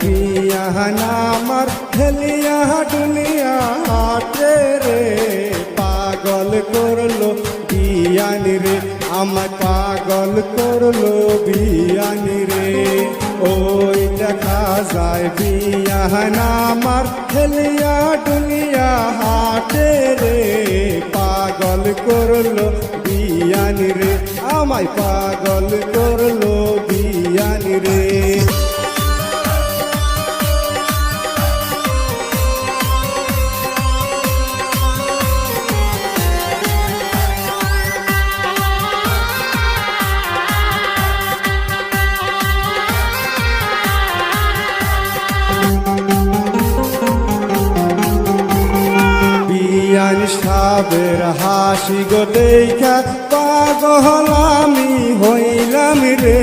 বিয়ান আমার, হেলিয়া ডুলিয়া হাটে রে। পাগল করল বিয়ানি রে আমার পাগল করল বিয়ানি রে। ওই দেখা যায় বিয়ান আমার, হেলিয়া ডুলিয়া হাটে রে। পাগল করল বিয়ানি রে, আমায় পাগল করল সাবের হাসি গো দেখা, পাগল আমি হইলাম রে।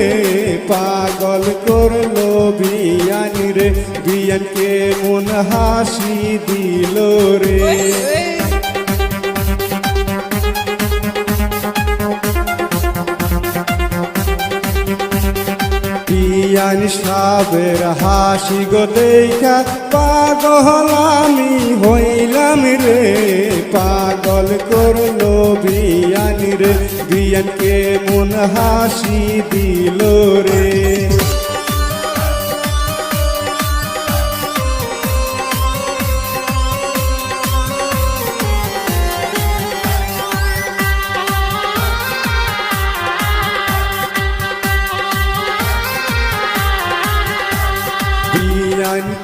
পাগল করল বিয়ান রে। বিয়ানকে মন হাসি দিল রে। বিয়ান সাবের হাসি গো পাগল আমি হইলাম রে। পাগল করল বিয়ান রে, বিয়ানকে মন হাসি দিল রে।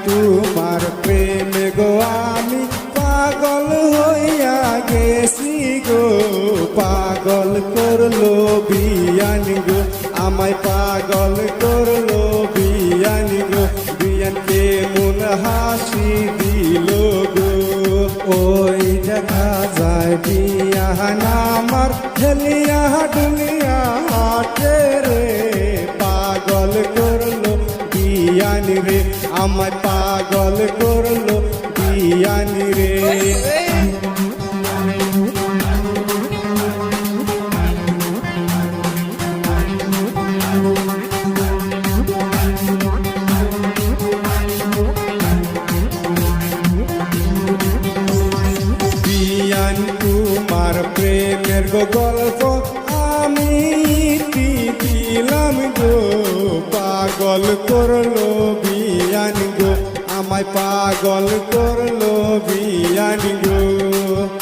তোমার প্রেমে গো, আমি পাগল হইয়া গেছি গো। পাগল করল বিয়ান গো, আমায় পাগল করল বিয়ান গো। বিয়ানকে মন হাসি দিল গো। ওই দেখা যায় বিয়ান আমার খেলিয়া ডুলিয়া হাটে রে। পাগল করল বিয়ানি রে আমার তোমার প্রেমের গো গল্প আমি দিলাম গো? পাগল করল পাগল করল বিয়ান গো।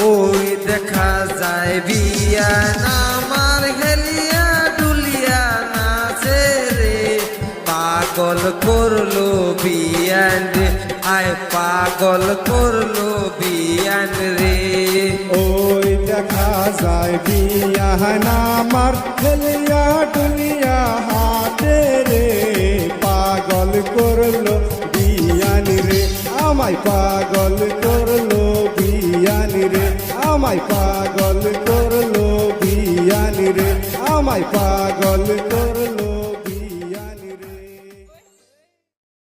ওই দেখা যায় বিয়ান আমার হেলিয়া ডুলিয়া নাচে রে। পাগল করল বিয়ান রে আয় পাগল করল বিয়ান রে। ওই দেখা যায় বিয়ান আমার খেলিয়া ডুলিয়া হাতে রে। আমায় পাগল করল বিয়ানি রে আমায় পাগল করল বিয়ানি রে আমায় পাগল করল